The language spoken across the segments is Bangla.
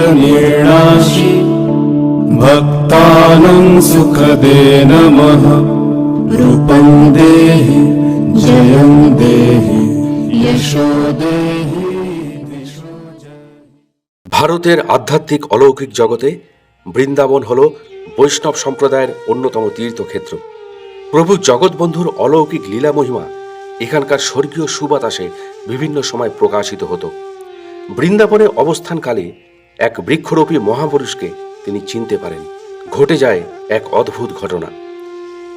महिषासुरनिर्णाशि भक्तानं सुखदे नमः रूपं देहि जयं देहि यशो देहि दिशो जय ভারতের আধ্যাত্মিক অলৌকিক জগতে বৃন্দাবন হল বৈষ্ণব সম্প্রদায়ের অন্যতম তীর্থক্ষেত্র প্রভু জগৎবন্ধুর অলৌকিক লীলা মহিমা এখানকার স্বর্গীয় সুবাতাসে বিভিন্ন সময় প্রকাশিত হতো বৃন্দাবনে অবস্থানকালে এক বৃক্ষরোপী মহাপুরুষকে তিনি চিনতে পারেন। ঘটে যায় এক অদ্ভুত ঘটনা।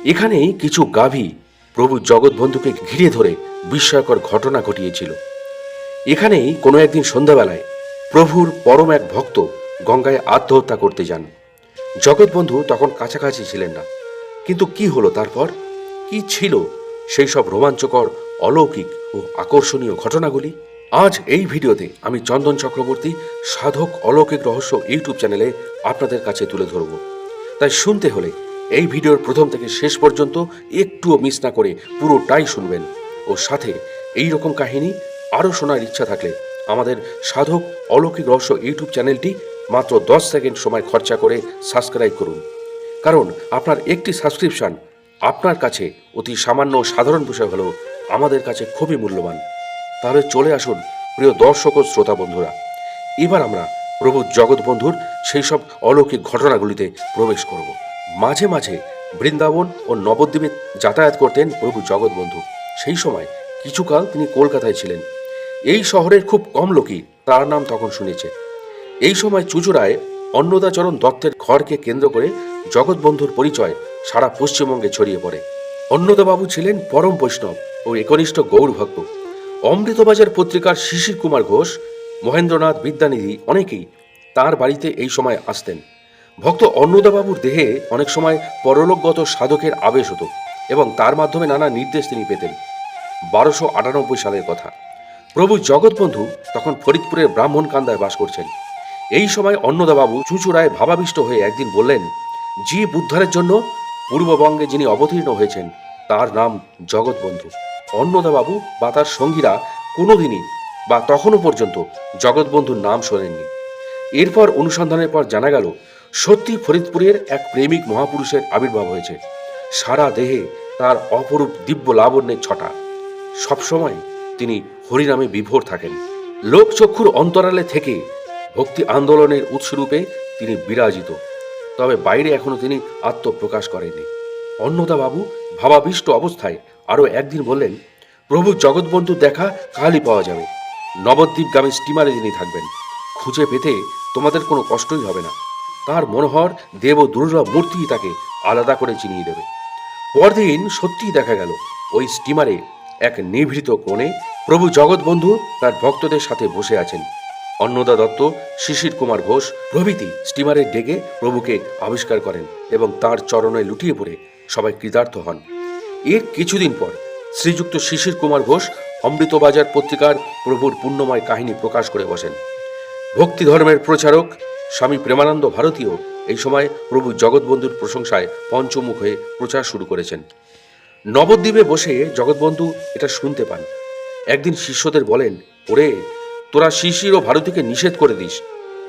এখানেই কিছু গাভী প্রভু জগৎবন্ধুকে ঘিরে ধরে বিস্ময়কর ঘটনা ঘটিয়েছিল। এখানেই কোনো একদিন সন্ধ্যাবেলায় প্রভুর পরম এক ভক্ত গঙ্গায় আত্মহত্যা করতে যান। জগৎবন্ধু তখন কাছাকাছি ছিলেন না। কিন্তু কি হলো তারপর? কি ছিল সেই সব রোমাঞ্চকর, অলৌকিক ও আকর্ষণীয় ঘটনাগুলি? আজ এই ভিডিওতে আমি চন্দন চক্রবর্তী, সাধক অলৌকিক রহস্য ইউটিউব চ্যানেলে আপনাদের কাছে তুলে ধরব। তাই শুনতে হলে এই ভিডিওর প্রথম থেকে শেষ পর্যন্ত একটুও মিস না করে পুরোটাই শুনবেন। ও সাথে এই রকম কাহিনী আরও শোনার ইচ্ছা থাকলে আমাদের সাধক অলৌকিক রহস্য ইউটিউব চ্যানেলটি মাত্র দশ সেকেন্ড সময় খরচা করে সাবস্ক্রাইব করুন। কারণ আপনার একটি সাবস্ক্রিপশন আপনার কাছে অতি সামান্য সাধারণ বিষয় হলেও আমাদের কাছে খুবই মূল্যবান। তাহলে চলে আসুন, প্রিয় দর্শক ও শ্রোতা বন্ধুরা। এবার আমরা প্রভু জগৎবন্ধুর সেই সব অলৌকিক ঘটনাগুলিতে প্রবেশ করব। মাঝে মাঝে বৃন্দাবন ও নবদ্বীপে যাতায়াত করতেন প্রভু জগৎবন্ধু। সেই সময় কিছুকাল তিনি কলকাতায় ছিলেন। এই শহরের খুব কম লোকই তার নাম তখন শুনেছে। এই সময় চুচুড়ায় অন্নদাচরণ দত্তের ঘরকে কেন্দ্র করে জগৎবন্ধুর পরিচয় সারা পশ্চিমবঙ্গে ছড়িয়ে পড়ে। অন্নদাবাবু ছিলেন পরম বৈষ্ণব ও একনিষ্ঠ গৌর ভক্ত অমৃতবাজার পত্রিকার শিশির কুমার ঘোষ, মহেন্দ্রনাথ বিদ্যানিধি অনেকেই তার বাড়িতে এই সময় আসতেন। ভক্ত অন্নদাবাবুর দেহে অনেক সময় পরলোকগত সাধকের আবেশ হতো এবং তার মাধ্যমে নানা নির্দেশ তিনি পেতেন। বারোশো আটানব্বই সালের কথা। প্রভু জগৎবন্ধু তখন ফরিদপুরের ব্রাহ্মণকান্দায় বাস করছেন। এই সময় অন্নদাবাবু চুচুড়ায় ভাবাবিষ্ট হয়ে একদিন বললেন, জীব উদ্ধারের জন্য পূর্ববঙ্গে যিনি অবতীর্ণ হয়েছেন, তার নাম জগৎবন্ধু। অন্নদাবাবু বা তার সঙ্গীরা কোনোদিনই বা তখনও পর্যন্ত জগৎবন্ধুর নাম শোনেননি। এরপর অনুসন্ধানের পর জানা গেল, সত্যি ফরিদপুরের এক প্রেমিক মহাপুরুষের আবির্ভাব হয়েছে। সারা দেহে তার অপরূপ দিব্য লাবণ্যের ছটা। সবসময় তিনি হরিনামে বিভোর থাকেন। লোকচক্ষুর অন্তরালে থেকে ভক্তি আন্দোলনের উৎসরূপে তিনি বিরাজিত। তবে বাইরে এখনও তিনি আত্মপ্রকাশ করেননি। অন্নদাবাবু ভাবাবিষ্ট অবস্থায় আরও একদিন বললেন প্রভু জগৎবন্ধু দেখা কালই পাওয়া যাবে। নবদ্বীপগামী স্টিমারে যিনি থাকবেন, খুঁজে পেতে তোমাদের কোনো কষ্টই হবে না। তার মনোহর দেব দুর্লভ মূর্তি তাকে আলাদা করে চিনিয়ে দেবে। পরদিন সত্যিই দেখা গেল, ওই স্টিমারে এক নিভৃত কোণে প্রভু জগৎবন্ধু তার ভক্তদের সাথে বসে আছেন। অন্নদা দত্ত, শিশির কুমার ঘোষ প্রভৃতি স্টিমারের ডেকে প্রভুকে আবিষ্কার করেন এবং তার চরণে লুটিয়ে পড়ে সবাই কৃতার্থ হন। এর কিছুদিন পর শ্রীযুক্ত শিশির কুমার ঘোষ অমৃতবাজার পত্রিকার প্রভুর পুণ্যময় কাহিনী প্রকাশ করে বসেন। ভক্তি ধর্মের প্রচারক স্বামী প্রেমানন্দ ভারতীয় এই সময় প্রভু জগৎবন্ধুর প্রশংসায় পঞ্চমুখ হয়ে প্রচার শুরু করেছেন। নবদ্বীপে বসে জগৎবন্ধু এটা শুনতে পান। একদিন শিষ্যদের বলেন, ওরে, তোরা শিশির ও ভারতীকে নিষেধ করে দিস।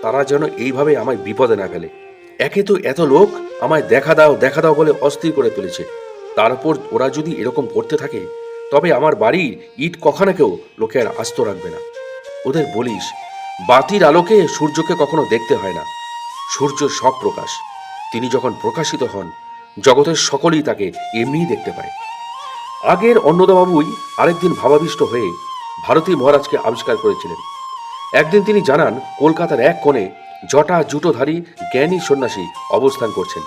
তারা যেন এইভাবে আমায় বিপদে না ফেলে। একে তো এত লোক আমায় দেখা দাও দেখা দাও বলে অস্থির করে তুলেছে। তার উপর ওরা যদি এরকম করতে থাকে, তবে আমার বাড়ির ইট কখনাকেও লোকে আর আস্ত রাখবে না। ওদের বলিস, বাতির আলোকে সূর্যকে কখনো দেখতে হয় না। সূর্য সব প্রকাশ। তিনি যখন প্রকাশিত হন, জগতের সকলেই তাকে এমনিই দেখতে পায়। আগের অন্নদাবাবুই আরেকদিন ভাবাবিষ্ট হয়ে ভারতী মহারাজকে আবিষ্কার করেছিলেন। একদিন তিনি জানান, কলকাতার এক কোণে জটা জুটোধারী জ্ঞানী সন্ন্যাসী অবস্থান করছেন।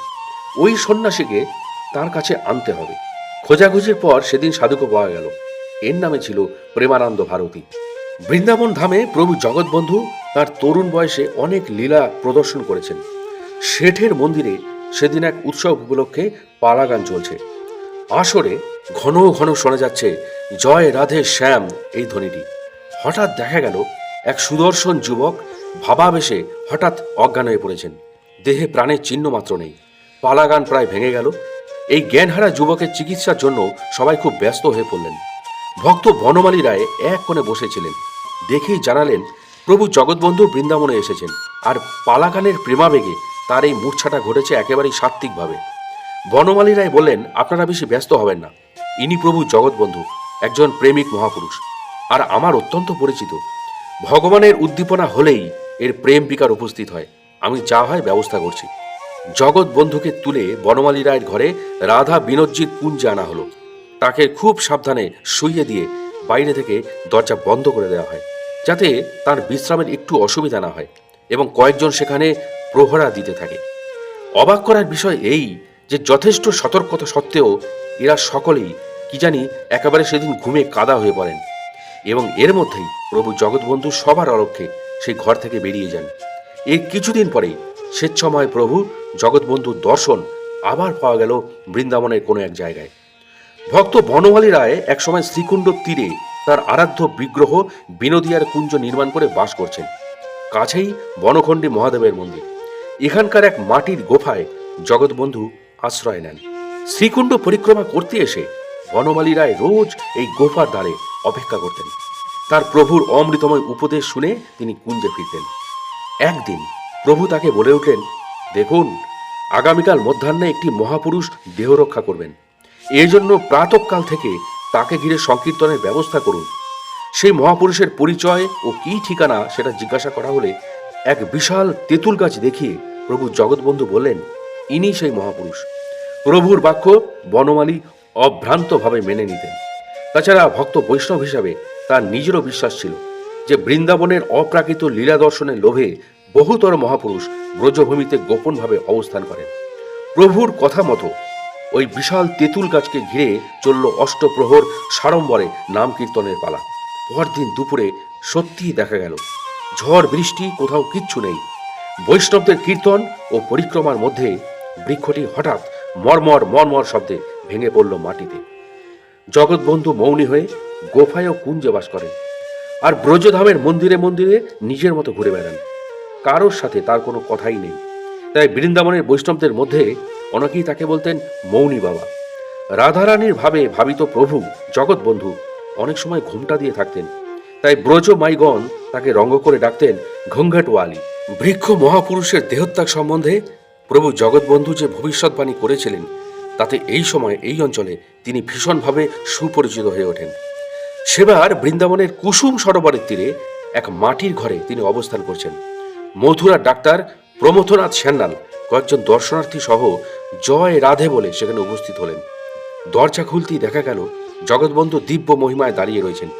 ওই সন্ন্যাসীকে তার কাছে আনতে হবে। খোঁজাখুঁজির পর সেদিন সাধুকে পাওয়া গেল। এর নামে ছিল প্রেমানন্দ ভারতী। বৃন্দাবন ধামে প্রভু জগৎবন্ধু তার তরুণ বয়সে অনেক লীলা প্রদর্শন করেছেন। শেঠের মন্দিরে সেদিন এক উৎসব উপলক্ষে পালাগান চলছে। আসরে ঘন ঘন শোনা যাচ্ছে, জয় রাধে শ্যাম এই ধ্বনিটি। হঠাৎ দেখা গেল, এক সুদর্শন যুবক ভাবাবেশে হঠাৎ অজ্ঞান হয়ে পড়েছেন। দেহে প্রাণের চিহ্ন মাত্র নেই। পালাগান প্রায় ভেঙে গেল। এই জ্ঞানহারা যুবকের চিকিৎসার জন্য সবাই খুব ব্যস্ত হয়ে পড়লেন। ভক্ত বনমালী রায় এক কোণে বসেছিলেন। দেখেই জানালেন, প্রভু জগৎবন্ধু বৃন্দাবনে এসেছেন। আর পালাকানের প্রেমাবেগে তার এই মূর্ছাটা ঘটেছে একেবারেই সাত্ত্বিকভাবে। বনমালী রায় বললেন, আপনারা বেশি ব্যস্ত হবেন না। ইনি প্রভু জগৎবন্ধু, একজন প্রেমিক মহাপুরুষ। আর আমার অত্যন্ত পরিচিত। ভগবানের উদ্দীপনা হলেই এর প্রেম বিকার উপস্থিত হয়। আমি যা হয় ব্যবস্থা করছি। জগৎ বন্ধুকে তুলে বনমালী রায়ের ঘরে রাধা বিনোদজির কুঞ্জে আনা হলো। তাকে খুব সাবধানে শুইয়ে দিয়ে বাইরে থেকে দরজা বন্ধ করে দেওয়া হয়, যাতে তার বিশ্রামের একটু অসুবিধা না হয় এবং কয়েকজন সেখানে প্রহরা দিতে থাকে। অবাক করার বিষয় এই যে যথেষ্ট সতর্কতা সত্ত্বেও এরা সকলেই কি জানি একেবারে সেদিন ঘুমে কাদা হয়ে পড়েন। এবং এর মধ্যেই প্রভু জগৎবন্ধু সবার অলক্ষ্যে সেই ঘর থেকে বেরিয়ে যান। এর কিছুদিন পরেই স্বেচ্ছময় প্রভু জগৎবন্ধুর দর্শন আবার পাওয়া গেল বৃন্দাবনের কোনো এক জায়গায়। ভক্ত বনমালী রায় একসময় শ্রীকুণ্ড তীরে তার আরাধ্য বিগ্রহ বিনোদিয়ার কুঞ্জ নির্মাণ করে বাস করছেন। কাছেই বনখণ্ডী মহাদেবের মন্দির। এখানকার এক মাটির গোফায় জগৎবন্ধু আশ্রয় নেন। শ্রীকুণ্ড পরিক্রমা করতে এসে বনমালী রায় রোজ এই গোফার দ্বারে অপেক্ষা করতেন। তার প্রভুর অমৃতময় উপদেশ শুনে তিনি কুঞ্জে ফিরতেন একদিন প্রভু তাকে বলে উঠলেন, দেখুন, আগামীকাল মধ্যাহ্নে একটি মহাপুরুষ দেহ রক্ষা করবেন। এই জন্য প্রাতকাল থেকে তাকে ঘিরে সংকীর্তনের ব্যবস্থা করুন। সেই মহাপুরুষের পরিচয় ও কী ঠিকানা সেটা জিজ্ঞাসা করা হলে এক বিশাল তেঁতুল গাছ দেখিয়ে প্রভু জগৎবন্ধু বললেন, ইনি সেই মহাপুরুষ। প্রভুর বাক্য বনমালী অভ্রান্তভাবে মেনে নিতেন। তাছাড়া ভক্ত বৈষ্ণব হিসাবে তার নিজেরও বিশ্বাস ছিল যে বৃন্দাবনের অপ্রাকৃত লীলা দর্শনের লোভে বহুতর মহাপুরুষ ব্রজভূমিতে গোপনভাবে অবস্থান করেন। প্রভুর কথা মতো ওই বিশাল তেঁতুল গাছকে ঘিরে চলল অষ্টপ্রহর সাড়ম্বরে নাম কীর্তনের পালা। পরদিন দুপুরে সত্যিই দেখা গেল, ঝড়, বৃষ্টি, কোথাও কিচ্ছু নেই। বৈষ্ণবদের কীর্তন ও পরিক্রমার মধ্যে বৃক্ষটি হঠাৎ মর্মর মর্মর শব্দে ভেঙে পড়ল মাটিতে। জগৎবন্ধু মৌনী হয়ে গোফায় ও কুঞ্জে বাস করেন আর ব্রজধামের মন্দিরে মন্দিরে নিজের মতো ঘুরে বেড়ান। কারোর সাথে তার কোনো কথাই নেই। তাই বৃন্দাবনের বৈষ্ণবদের মধ্যে অনেকেই তাকে বলতেন মৌনী বাবা। রাধারানীর ভাবে ভাবিত প্রভু জগৎবন্ধু অনেক সময় ঘুমটা দিয়ে থাকতেন। তাই ব্রজ মাইগণ তাকে রঙ্গ করে ডাকতেন ঘঙ্ঘাটওয়ালি। বৃক্ষ মহাপুরুষের দেহত্যাগ সম্বন্ধে প্রভু জগৎবন্ধু যে ভবিষ্যৎবাণী করেছিলেন, তাতে এই সময় এই অঞ্চলে তিনি ভীষণভাবে সুপরিচিত হয়ে ওঠেন। সেবার বৃন্দাবনের কুসুম সরোবরের তীরে এক মাটির ঘরে তিনি অবস্থান করছেন। মথুরার ডাক্তার প্রমথনাথ সান্যাল কয়েকজন দর্শনার্থী সহ জয় রাধে বলে সেখানে উপস্থিত হলেন। দরজা খুলতেই দেখা গেল জগৎবন্ধু দিব্য মহিমায় দাঁড়িয়ে রয়েছেন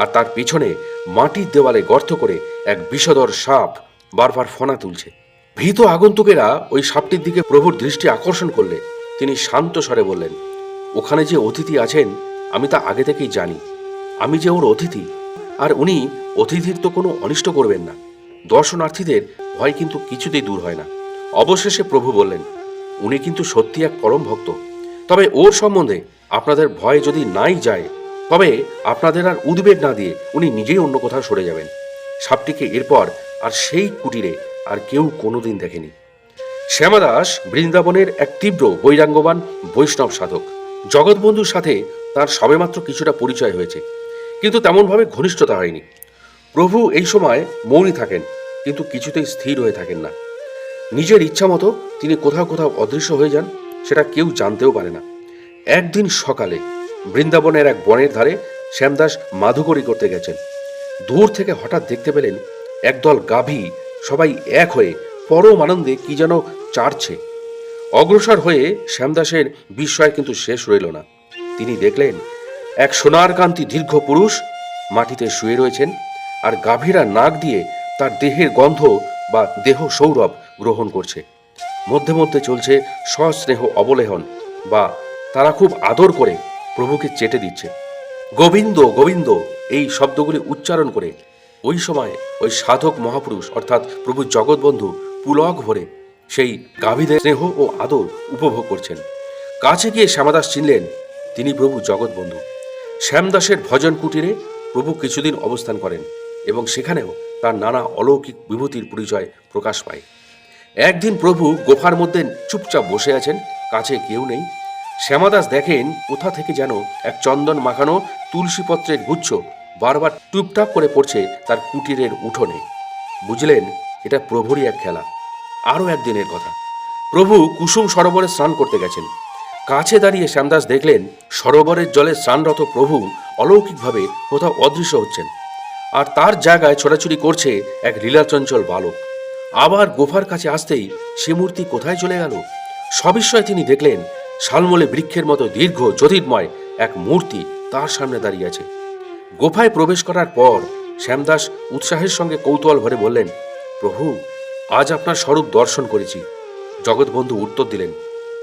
আর তার পিছনে মাটির দেওয়ালে গর্ত করে এক বিষধর সাপ বারবার ফনা তুলছে। ভীত আগন্তুকেরা ওই সাপটির দিকে প্রভুর দৃষ্টি আকর্ষণ করলে তিনি শান্ত স্বরে বললেন, ওখানে যে অতিথি আছেন, আমি তা আগে থেকেই জানি। আমি যে ওর অতিথি, আর উনি অতিথির তো কোনো অনিষ্ট করবেন না। দর্শনার্থীদের ভয় কিন্তু কিছুতেই দূর হয় না। অবশেষে প্রভু বললেন, উনি কিন্তু সত্যি এক পরম ভক্ত। তবে ওর সম্বন্ধে আপনাদের ভয় যদি নাই যায়, তবে আপনাদের আর উদ্বেগ না দিয়ে উনি নিজেই অন্য কোথাও সরে যাবেন। সাপটিকে এরপর আর সেই কুটিরে আর কেউ কোনোদিন দেখেনি। শ্যামাদাস বৃন্দাবনের এক তীব্র বৈরাঙ্গবান বৈষ্ণব সাধক। জগৎবন্ধুর সাথে তার সবেমাত্র কিছুটা পরিচয় হয়েছে। কিন্তু তেমনভাবে ঘনিষ্ঠতা হয়নি। প্রভু এই সময় মৌনী থাকেন, কিন্তু কিছুতেই স্থির হয়ে থাকেন না। নিজের ইচ্ছা মতো তিনি কোথাও কোথাও অদৃশ্য হয়ে যান, সেটা কেউ জানতেও পারে না। একদিন সকালে বৃন্দাবনের এক বনের ধারে শ্যামদাস মাধুকরী করতে গেছেন। দূর থেকে হঠাৎ দেখতে পেলেন একদল গাভী সবাই এক হয়ে পরম আনন্দে কি যেন চাড়ছে অগ্রসর হয়ে শ্যামদাসের বিস্ময় কিন্তু শেষ রইল না। তিনি দেখলেন এক সোনার কান্তি দীর্ঘ পুরুষ মাটিতে শুয়ে রয়েছেন আর গাভীরা নাক দিয়ে তার দেহের গন্ধ বা দেহ সৌরভ গ্রহণ করছে। মধ্যে মধ্যে চলছে সস্নেহ অবলেহন বা তারা খুব আদর করে প্রভুকে চেটে দিচ্ছে। গোবিন্দ গোবিন্দ, এই শব্দগুলি উচ্চারণ করে ওই সময় ওই সাধক মহাপুরুষ অর্থাৎ প্রভু জগৎবন্ধু পুলক ভরে সেই গাভীদের স্নেহ ও আদর উপভোগ করছেন। কাছে গিয়ে শ্যামাদাস চিনলেন, তিনি প্রভু জগৎবন্ধু। শ্যামদাসের ভজন কুটিরে প্রভু কিছুদিন অবস্থান করেন এবং সেখানেও তার নানা অলৌকিক বিভূতির পরিচয় প্রকাশ পায়। একদিন প্রভু গোফার মধ্যে চুপচাপ বসে আছেন, কাছে কেউ নেই। শ্যামাদাস দেখেন কোথা থেকে যেন এক চন্দন মাখানো তুলসী পত্রের গুচ্ছ বারবার টুপটাপ করে পড়ছে তার কুটিরের উঠোনে। বুঝলেন, এটা প্রভুরই এক খেলা। আরও একদিনের কথা। প্রভু কুসুম সরোবরে স্নান করতে গেছেন। কাছে দাঁড়িয়ে শ্যামদাস দেখলেন সরোবরের জলে স্নানরত প্রভু অলৌকিকভাবে কোথাও অদৃশ্য হচ্ছেন। আর তার জায়গায় ছোটাছুটি করছে এক লীলাচঞ্চল বালক। আবার গোফার কাছে আসতেই সে মূর্তি কোথায় চলে গেল? সবিস্ময়ে তিনি দেখলেন শালমলে বৃক্ষের মতো দীর্ঘ জ্যোতির্ময় এক মূর্তি তার সামনে দাঁড়িয়ে আছে। গোফায় প্রবেশ করার পর শ্যামদাস উৎসাহের সঙ্গে কৌতূহল ভরে বললেন, প্রভু, আজ আপনার স্বরূপ দর্শন করেছি। জগৎবন্ধু উত্তর দিলেন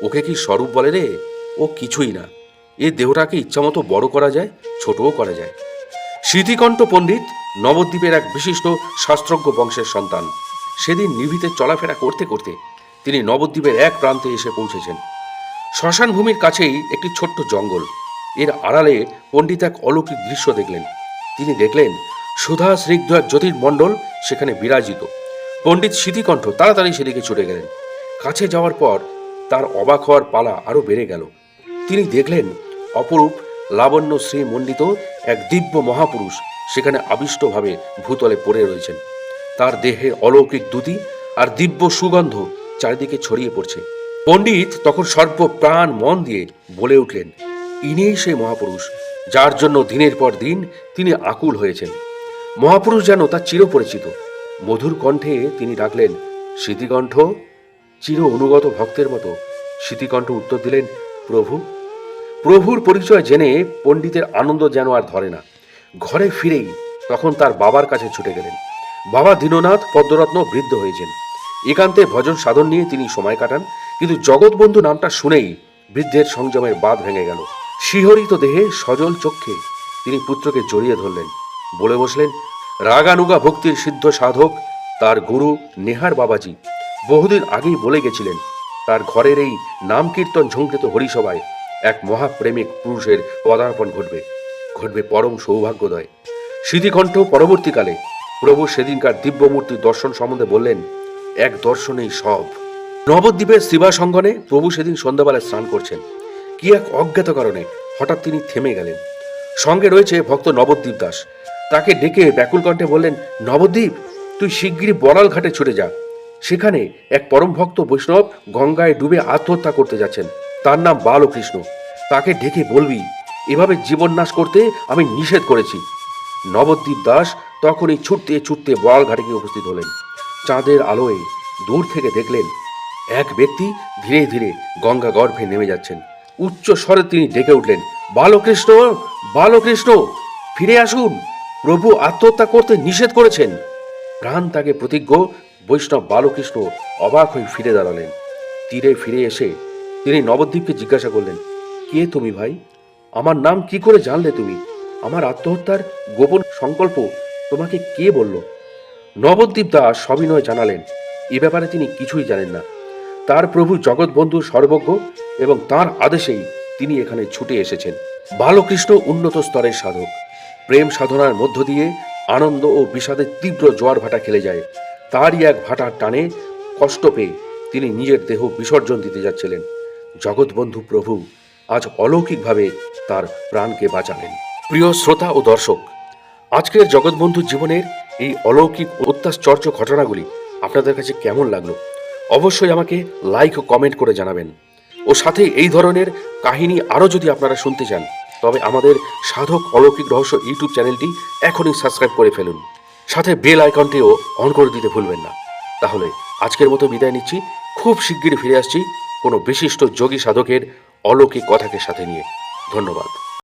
ওকে কি স্বরূপ বলে রে? ও কিছুই না। এ দেহটাকে ইচ্ছামতো বড় করা যায়, ছোটও করা যায়। স্মৃতিকণ্ঠ পণ্ডিত নবদ্বীপের এক বিশিষ্ট শাস্ত্রজ্ঞ বংশের সন্তান। সেদিন নিভিতে চলাফেরা করতে করতে তিনি নবদ্বীপের এক প্রান্তে এসে পৌঁছেছেন। শ্মশান ভূমির কাছেই একটি ছোট্ট জঙ্গল। এর আড়ালে পণ্ডিত এক অলৌকিক দৃশ্য দেখলেন। তিনি দেখলেন সুধা স্নিগ্ধ এক জ্যোতির্মণ্ডল সেখানে বিরাজিত। পণ্ডিত স্মৃতিকণ্ঠ তাড়াতাড়ি সেদিকে ছুটে গেলেন। কাছে যাওয়ার পর তার অবাক হওয়ার পালা আরও বেড়ে গেল। তিনি দেখলেন অপরূপ লাবণ্য শ্রী এক দিব্য মহাপুরুষ সেখানে আবিষ্টভাবে ভূতলে পড়ে রয়েছেন। তার দেহে অলৌকিক দুতি আর দিব্য সুগন্ধ চারিদিকে ছড়িয়ে পড়ছে। পণ্ডিত তখন সর্ব প্রাণ মন দিয়ে বলে উঠলেন, ইনিই সেই মহাপুরুষ, যার জন্য দিনের পর দিন তিনি আকুল হয়েছেন। মহাপুরুষ যেন তার চিরপরিচিত। মধুর কণ্ঠে তিনি ডাকলেন স্মৃতিকণ্ঠ চির অনুগত ভক্তের মতো স্মৃতিকণ্ঠ উত্তর দিলেন, প্রভু, প্রভুর পরিচয় জেনে পণ্ডিতের আনন্দ যেন আর ধরে না। ঘরে ফিরেই তখন তার বাবার কাছে ছুটে গেলেন। বাবা দীননাথ পদ্মরত্ন বৃদ্ধ হয়েছেন। একান্তে ভজন সাধন নিয়ে তিনি সময় কাটান, কিন্তু জগৎবন্ধু নামটা শুনেই বৃদ্ধের সংযমের বাঁধ ভেঙে গেল। শিহরিত দেহে সজল চক্ষে তিনি পুত্রকে জড়িয়ে ধরলেন। বলে বসলেন, রাগানুগা ভক্তির সিদ্ধ সাধক, তার গুরু নেহার বাবাজি। বহুদিন আগেই বলে গেছিলেন, তার ঘরের এই নাম কীর্তন ঝঙ্কৃত হরিসভায় এক মহাপ্রেমিক পুরুষের পদার্পণ ঘটবে ঘটবে পরম সৌভাগ্যদয়। স্মৃতিকণ্ঠ পরবর্তীকালে প্রভু সেদিনকার দিব্যমূর্তি দর্শন সম্বন্ধে বললেন, এক দর্শনেই সব। নবদ্বীপের শিবা সঙ্গনে প্রভু সেদিন সন্ধ্যাবেলায় স্নান করছেন। কি এক অজ্ঞাত কারণে হঠাৎ তিনি থেমে গেলেন। সঙ্গে রয়েছে ভক্ত নবদ্বীপ দাস। তাকে ডেকে ব্যাকুল কণ্ঠে বললেন, নবদ্বীপ, তুই শিগগিরই বড়াল ঘাটে ছুটে যা। সেখানে এক পরম ভক্ত বৈষ্ণব গঙ্গায় ডুবে আত্মহত্যা করতে যাচ্ছেন। তার নাম বালকৃষ্ণ। তাকে ডেকে বলবি, এভাবে জীবন নাশ করতে আমি নিষেধ করেছি। নবদ্বীপ দাস তখনই ছুটতে ছুটতে বড়াল ঘাটে গিয়ে উপস্থিত হলেন। চাঁদের আলোয় দূর থেকে দেখলেন, এক ব্যক্তি ধীরে ধীরে গঙ্গা গর্ভে নেমে যাচ্ছেন। উচ্চ স্বরে তিনি ডেকে উঠলেন, বালকৃষ্ণ বালকৃষ্ণ, ফিরে আসুন। প্রভু আত্মহত্যা করতে নিষেধ করেছেন। প্রাণ তাকে প্রতিজ্ঞ বৈষ্ণব বালকৃষ্ণ অবাক হয়ে ফিরে দাঁড়ালেন। তীরে ফিরে এসে তিনি নবদ্বীপকে জিজ্ঞাসা করলেন, কে তুমি ভাই? আমার নাম কি করে জানলে তুমি? আমার আত্মহত্যার গোপন সংকল্প তোমাকে কে বলল? নবদ্বীপ দাস সবিনয় জানালেন, এ ব্যাপারে তিনি কিছুই জানেন না। তার প্রভু জগৎবন্ধু সর্বজ্ঞ এবং তার আদেশেই তিনি এখানে ছুটে এসেছেন। বালকৃষ্ণ উন্নত স্তরের সাধক। প্রেম সাধনার মধ্য দিয়ে আনন্দ ও বিষাদের তীব্র জোয়ার ভাটা খেলে যায়। তারই এক ভাটার টানে কষ্ট পেয়ে তিনি নিজের দেহ বিসর্জন দিতে যাচ্ছিলেন। জগৎবন্ধু প্রভু আজ অলৌকিকভাবে তার প্রাণকে বাঁচালেন। প্রিয় শ্রোতা ও দর্শক, আজকের জগৎবন্ধুর জীবনের এই অলৌকিক অত্যাশ্চর্য ঘটনাগুলি আপনাদের কাছে কেমন লাগল? অবশ্যই আমাকে লাইক ও কমেন্ট করে জানাবেন। ও সাথে এই ধরনের কাহিনী আরও যদি আপনারা শুনতে চান, তবে আমাদের সাধক অলৌকিক রহস্য ইউটিউব চ্যানেলটি এখনই সাবস্ক্রাইব করে ফেলুন। সাথে বেল আইকনটিও অন করে দিতে ভুলবেন না। তাহলে আজকের মতো বিদায় নিচ্ছি। খুব শিগগিরই ফিরে আসছি কোনো বিশিষ্ট যোগী সাধকের অলৌকিক কথাকে সাথে নিয়ে। ধন্যবাদ।